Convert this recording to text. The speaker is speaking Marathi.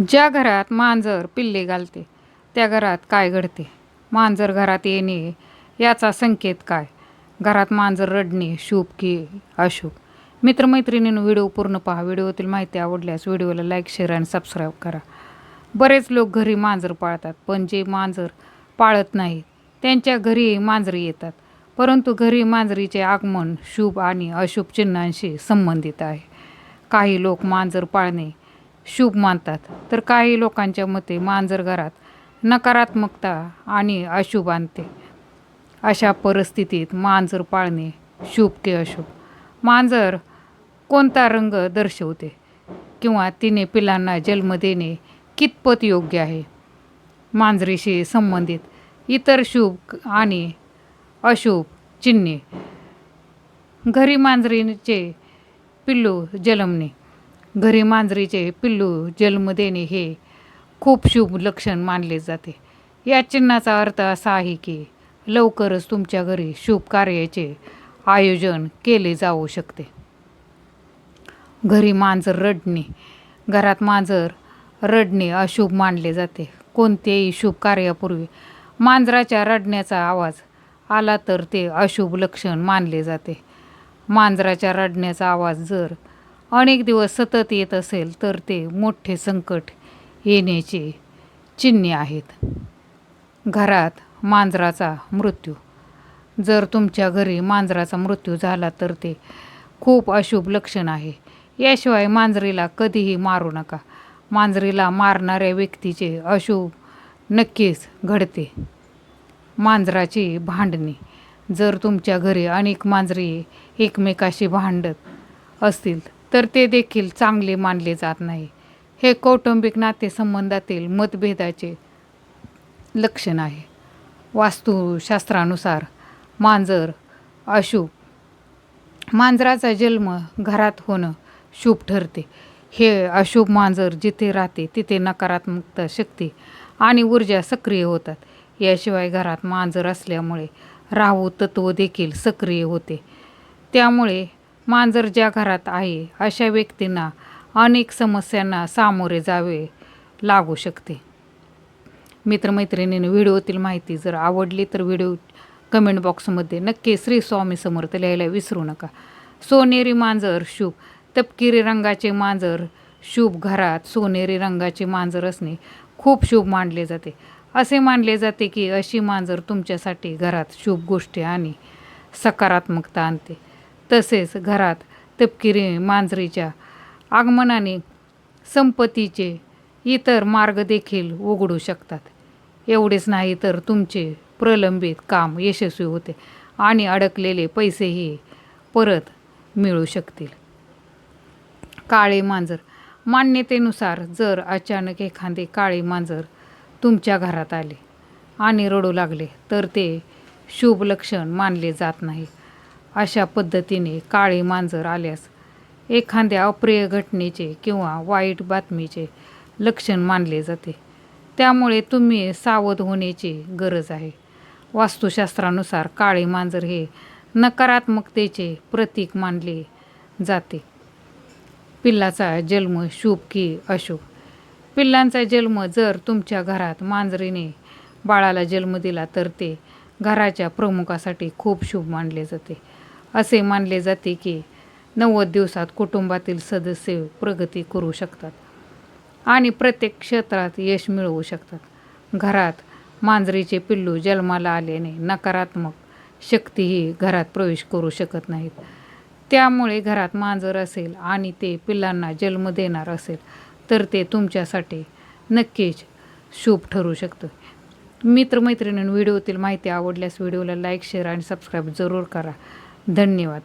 ज्या घरात मांजर पिल्ले घालते त्या घरात काय घडते? मांजर घरात येणे याचा संकेत काय? घरात मांजर रडणे शुभ की अशुभ? मित्रमैत्रिणीनं व्हिडिओ पूर्ण पहा. व्हिडिओतील माहिती आवडल्यास व्हिडिओला लाईक शेअर आणि सबस्क्राईब करा. बरेच लोक घरी मांजर पाळतात पण जे मांजर पाळत नाहीत त्यांच्या घरी मांजरी येतात. परंतु घरी मांजरीचे आगमन शुभ आणि अशुभ चिन्हांशी संबंधित आहे. काही लोक मांजर पाळणे शुभ मानतात. तर काही लोकांच्या मते मांजर घरात नकारात्मकता आणि अशुभ आणते. अशा परिस्थितीत मांजर पाळणे शुभ की अशुभ. मांजर कोणता रंग दर्शवते? किंवा तिने पिलांना जन्म देणे कितपत योग्य आहे? मांजरीशी संबंधित इतर शुभ आणि अशुभ चिन्हे. घरी मांजरीचे पिल्लू जलमणे घरी मांजरीचे पिल्लू जन्म देणे हे खूप शुभ लक्षण मानले जाते. या चिन्हाचा अर्थ असा आहे की लवकरच तुमच्या घरी शुभ कार्याचे आयोजन केले जाऊ शकते. घरी मांजर रडणे. घरात मांजर रडणे अशुभ मानले जाते. कोणत्याही शुभ कार्यापूर्वी मांजराच्या रडण्याचा आवाज आला तर ते अशुभ लक्षण मानले जाते. मांजराच्या रडण्याचा आवाज जर अनेक दिवस सतत येत असेल तर ते मोठे संकट येण्याचे चिन्हे आहेत. घरात मांजराचा मृत्यू. जर तुमच्या घरी मांजराचा मृत्यू झाला तर ते खूप अशुभ लक्षण आहे. याशिवाय मांजरीला कधीही मारू नका. मांजरीला मारणाऱ्या व्यक्तीचे अशुभ नक्कीच घडते. मांजराची भांडणे. जर तुमच्या घरी अनेक मांजरी एकमेकाशी भांडत असतील तर ते देखील चांगले मानले जात नाही. हे कौटुंबिक नातेसंबंधातील मतभेदाचे लक्षण आहे. वास्तुशास्त्रानुसार मांजर अशुभ मांजराचा जन्म घरात होणं शुभ ठरते. हे अशुभ मांजर जिथे राहते तिथे नकारात्मकता शक्ती आणि ऊर्जा सक्रिय होतात. याशिवाय घरात मांजर असल्यामुळे राहू तत्व देखील सक्रिय होते. त्यामुळे मांजर ज्या घरात आहे अशा व्यक्तींना अनेक समस्यांना सामोरे जावे लागू शकते. मित्रमैत्रिणींनी व्हिडिओतील माहिती जर आवडली तर व्हिडिओ कमेंट बॉक्समध्ये नक्की श्री स्वामी समर्थ लिहायला विसरू नका. सोनेरी मांजर शुभ तपकिरी रंगाचे मांजर शुभ घरात सोनेरी रंगाचे मांजर असणे खूप शुभ मानले जाते. असे मानले जाते की अशी मांजर तुमच्यासाठी घरात शुभ गोष्टी आणि सकारात्मकता आणते. तसेच घरात तपकिरी मांजरीच्या आगमनाने संपत्तीचे इतर मार्ग देखील उघडू शकतात. एवढेच नाही तर तुमचे प्रलंबित काम यशस्वी होते आणि अडकलेले पैसेही परत मिळू शकतील. काळे मांजर. मान्यतेनुसार जर अचानक एखादे काळे मांजर तुमच्या घरात आले आणि रडू लागले तर ते शुभ लक्षण मानले जात नाही. अशा पद्धतीने काळे मांजर आल्यास एखाद्या अप्रिय घटनेचे किंवा वाईट बातमीचे लक्षण मानले जाते. त्यामुळे तुम्ही सावध होण्याची गरज आहे. वास्तुशास्त्रानुसार काळे मांजर हे नकारात्मकतेचे प्रतीक मानले जाते. पिल्लाचा जन्म शुभ की अशुभ. पिल्लांचा जन्म जर तुमच्या घरात मांजरीने बाळाला जन्म दिला तर ते घराच्या प्रमुखासाठी खूप शुभ मानले जाते. असे मानले जाते की नव्वद दिवसात कुटुंबातील सदस्य प्रगती करू शकतात आणि प्रत्येक क्षेत्रात यश मिळवू शकतात. घरात मांजरीचे पिल्लू जन्माला आल्याने नकारात्मक शक्तीही घरात प्रवेश करू शकत नाहीत. त्यामुळे घरात मांजर असेल आणि ते पिल्लांना जन्म देणार असेल तर ते तुमच्यासाठी नक्कीच शुभ ठरू शकतं. मित्रमैत्रिणीं व्हिडिओतील माहिती आवडल्यास व्हिडिओला लाईक शेअर आणि सबस्क्राईब जरूर करा. धन्यवाद.